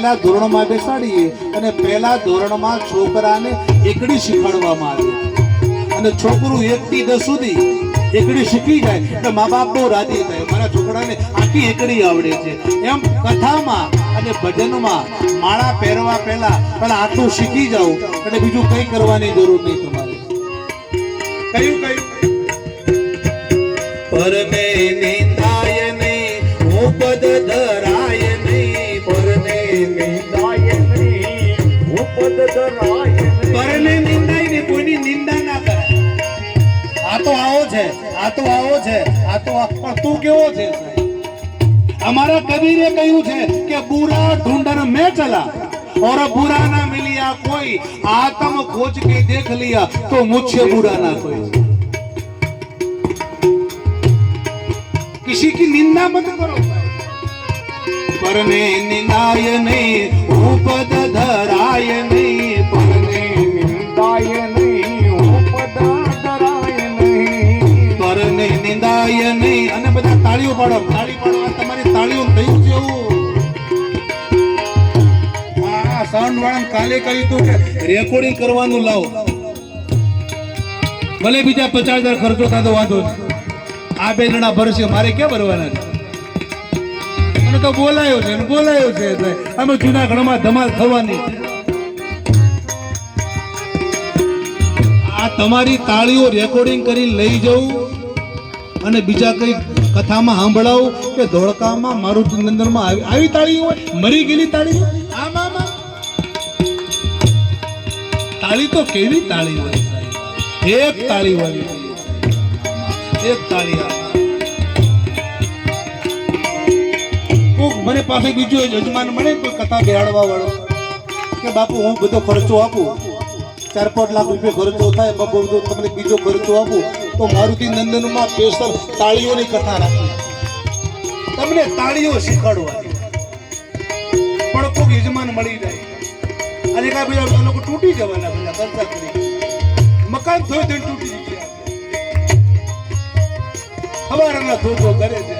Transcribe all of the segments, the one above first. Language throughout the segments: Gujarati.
પહેલા ધોરણમાં બેસાડીએ અને પહેલા ધોરણમાં છોકરાને એકડી શીખવાડવામાં આવે. અને છોકરું એકથી દસ સુધી એકડી શીખી જાય એટલે મા બાપ બહુ રાજી થાય. મારા છોકરાને આખી એકડી આવડે છે. એમ કથામાં અને ભજનમાં માળા પહેરવા પહેલા પહેલા આટલું શીખી જાવ એટલે બીજું કંઈ કરવાની જરૂર નહીં તમારે. કયું કયું? પરને પરને નિંદાય ને કોઈની નિંદા ના કરાય આ તો આવો છે આ તો આવો છે આ તો આ- પણ તું કેવો છે અમારા કબીરે કહ્યું છે કે બુરા ઢૂંઢન મેં ચલા और बुरा ना मिलिया कोई आत्म खोज के देख लिया तो मुझसे बुरा ना कोई किसी की निंदा मत करो પરને નિંદાય નહીં ઉપદ ધરાય નહીં પરને નિંદાય નિંદાય નહીં અને બધા તાળીઓ પાડો, તાળી પાડો તમારી તાળીઓ થઈ જવું સાઉન્ડ વાળા કાલે કહ્યું તું કે રેકોર્ડિંગ કરવાનું લાવો. ભલે બીજા પચાસ હજાર ખર્ચો થતો વાંધો આ બે જણા ભરશે, મારે ક્યાં ભરવાના છે? તો બોલાયો છે બોલાયો છે એટલે અમે જુનાગઢમાં ધમાલ થવાની. આ તમારી તાળીઓ રેકોર્ડિંગ કરી લઈ જવું અને બીજા કઈ કથામાં સાંભળાવું કે ધોળકામાં મારું નંદનમાં આવી આવી તાળી હોય? મરી ગયેલી તાળી આમ. તાળી તો કેવી તાળી હોય? એક તાળી વાળી એક તાળી આમ. પાસે બીજો યજમાન મળે કોઈ કથા બેહાડવા વાળો. કે બાપુ, હું બધો ખર્ચો આપું. ચાર પાંચ લાખ રૂપિયા ખર્ચો થાય, બાપુ બધો તમને બીજો ખર્ચો આપું. તો મારુતિ નંદનમાં સ્પેશિયલ તાળીઓની કથા રાખી. તમને તાળીઓ શીખવાડવા. પણ કોઈક યજમાન મળી જાય. અને કાંઈ બધા લોકો તૂટી જવાના બધા ખર્ચા કરી. મકાન થોય તો તૂટી જાય ખબર ધોધો કરે છે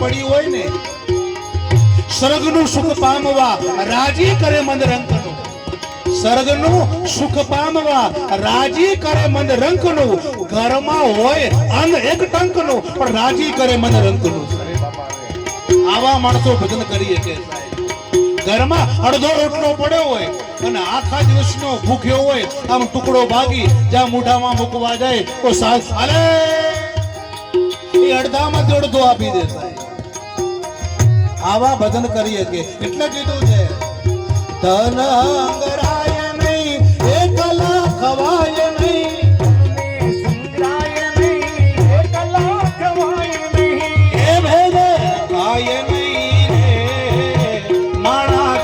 પડી હોય ને, સ્વર્ગનું સુખ પામવા રાજી કરે મંદ રંકનું સ્વર્ગનું સુખ પામવા રાજી કરે મંદ રંકનું ઘરમાં હોય અન્ન એક ટંકનું, પણ રાજી કરે રંકનું અરે આવા માણસો ભજન કરીએ કે ઘરમાં અડધો રોટલો પડ્યો હોય અને આખા દિવસનો ભૂખ્યો હોય, આમ ટુકડો ભાગી જ્યાં મોઢામાં મૂકવા જાય, તો સાસ અરે એ અડધામાં અડધો આપી દે સાહેબ. આવા ભજન કરી શકે એટલે કીધું છે, ધન અંગરાય નહીં, એકલા ખવાય નહીં. સંગ્રાય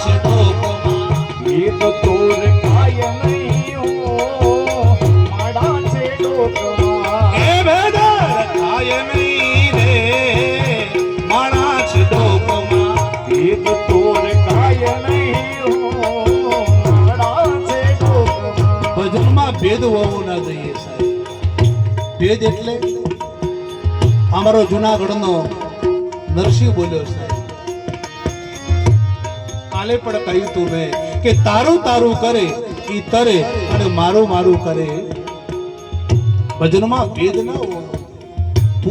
છે તો ભેદ હોવો ના જોઈએ સાહેબ. ભેદ એટલે અમારો જુનાગઢનો નરસિંહ બોલ્યો સાહેબ. કાલે પણ કહ્યું તું મેં કે તારું તારું કરે એ તરે અને મારું મારું કરે. ભજનમાં ભેદ ના હોય.